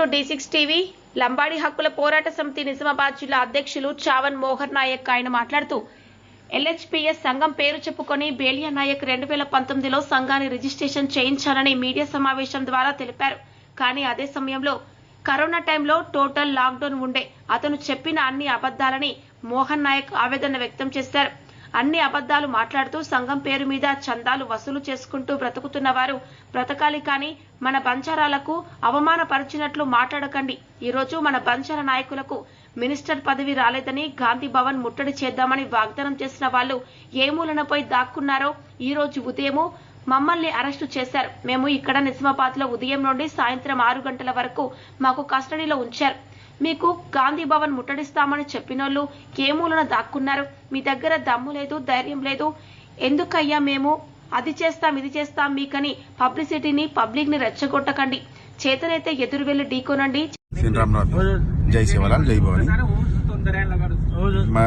To D six TV Lambadi హక్కుల పోరాట సమితి నిజామాబాద్ జిల్లా అధ్యక్షులు చావన్ మోహన్ నాయక్ ఆయన మాట్లాడుతూ ఎల్హెచ్పిఎస్ సంఘం పేరు చెప్పుకొని బేలియా నాయక్ రెండు వేల పంతొమ్మిదిలో సంఘాన్ని రిజిస్ట్రేషన్ చేయించాలని మీడియా సమావేశం ద్వారా తెలిపారు. కానీ అదే సమయంలో కరోనా టైంలో టోటల్ లాక్డౌన్ ఉండే. అతను చెప్పిన అన్ని అబద్దాలని మోహన్ నాయక్ ఆవేదన వ్యక్తం చేశారు. అన్ని అబద్ధాలు మాట్లాడుతూ సంఘం పేరు మీద చందాలు వసూలు చేసుకుంటూ బ్రతుకుతున్న వారు బ్రతకాలి కానీ మన బంచారాలకు అవమానపరిచినట్లు మాట్లాడకండి. ఈరోజు మన బంచార నాయకులకు మినిస్టర్ పదవి రాలేదని గాంధీ భవన్ ముట్టడి చేద్దామని వాగ్దానం చేసిన వాళ్ళు ఏ మూలనపై దాక్కున్నారో ఈ రోజు ఉదయము మమ్మల్ని అరెస్టు చేశారు. మేము ఇక్కడ నిజామాబాద్లో ఉదయం నుండి సాయంత్రం ఆరు గంటల వరకు మాకు కస్టడీలో ఉంచారు. మీకు గాంధీ భవన్ ముట్టడిస్తామని చెప్పినోళ్ళు ఏ మూలన దాక్కున్నారు. మీ దగ్గర దమ్ము లేదు ధైర్యం లేదు. ఎందుకయ్యా మేము? అది చేస్తాం ఇది చేస్తాం మీకని పబ్లిసిటీని పబ్లిక్ని రెచ్చగొట్టకండి. చేతనైతే ఎదురు వెళ్ళి ఢీకోనండి. జై శివలాల్ జై భవాని. మా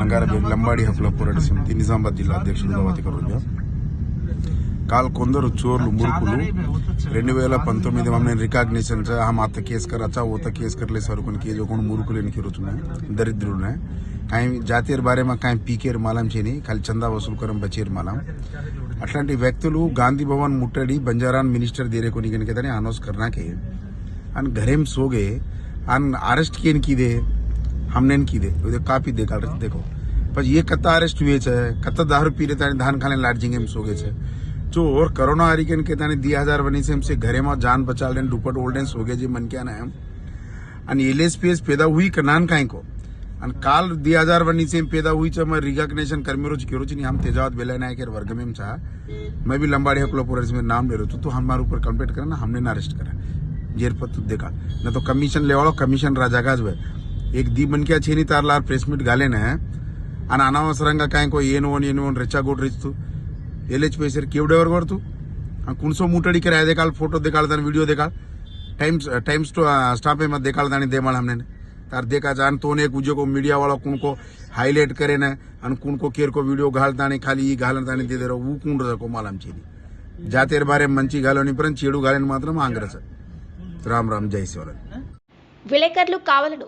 నంగారబి లంబాడి హక్కుల పోరాట సమితి నిజామాబాద్ జిల్లా అధ్యక్షుడు కరుణ్య काल కొందరు చోర్లు మురుకులు రెండు వేల పంతొమ్మిది మమ్మల్ని రికాగ్నిషన్ हम आता केस कर अच्छा वो तो केस कर ले सर कोन के जो कोण మురుకులు ఎనికి రోజున్నాయి దరిద్రులు ఉన్నాయి కాయ జాతీయ బారే మా కాయ పీకేర్ మాలం చేయని ఖాళీ చందా వసూలు కరం బచేర్ మాలం అట్లాంటి వ్యక్తులు గాంధీ భవన్ ముట్టడి బంజారాన్ మినిస్టర్ దేరే कोणी कन के अनाउंस करना के अन घरे में सो गए अन अरेस्ट किए की दे हमने की दे कापी दे काल देखो पर ये कत्ता अरेस्ट हुए छे कत्ता दारू पी रहे ताने धान खाने लाडजिंग में सो गए छे चोर करोना आ के दी हज़ार बनी से हमसे घरे में जान बचा लेन डुपट ओल्डेंस हो गया जी मन क्या ना हम। अन एलएसपीएस पैदा हुई कनान काई को? अन काल दी हज़ार बनी से हम पैदा हुई चम रीगा कनेक्शन कर्मी रोज क्यों रोज नहीं, हम तेजावत बेला ना के वर्ग में हम चाह मैं भी लंबा डे हकलो पुरे इसमें नाम ले रहे तो, तो हमारे ऊपर कंप्लेट करना हमने ना अरेस्ट करा। जेर पर तू देखा, न तो कमीशन ले वालो कमीशन राजा का एक दी मन क्या छेनी तार लार प्रेस मीट गाले ना है। अन अनावसरंगा काई को, ये नोन ये नोन रचा गोट रिच तू। એલએચ પૈસર કેવડેવર કરતું કુણસો મુટડી કર્યા દેખાડ ફોટો દેખાડ તાને વિડીયો દેખાડ टाइम्स टाइम्स टू स्टाफ में देखाड़ दानी देमाल हमने ने तार देखा जान तो ने कुछ को मीडिया वाला कुण को हाईलाइट करे ना अन कुण को केर को वीडियो घाल दानी खाली ई घालन दानी दे दे रहो वो कुण रको मालम चीनी जातेर बारे मंची घालोनी परन चेडू घालन మాత్రం ఆంగ్రస రామ్ రామ్ జై శివరాజ్ విలేకరులు కావాలను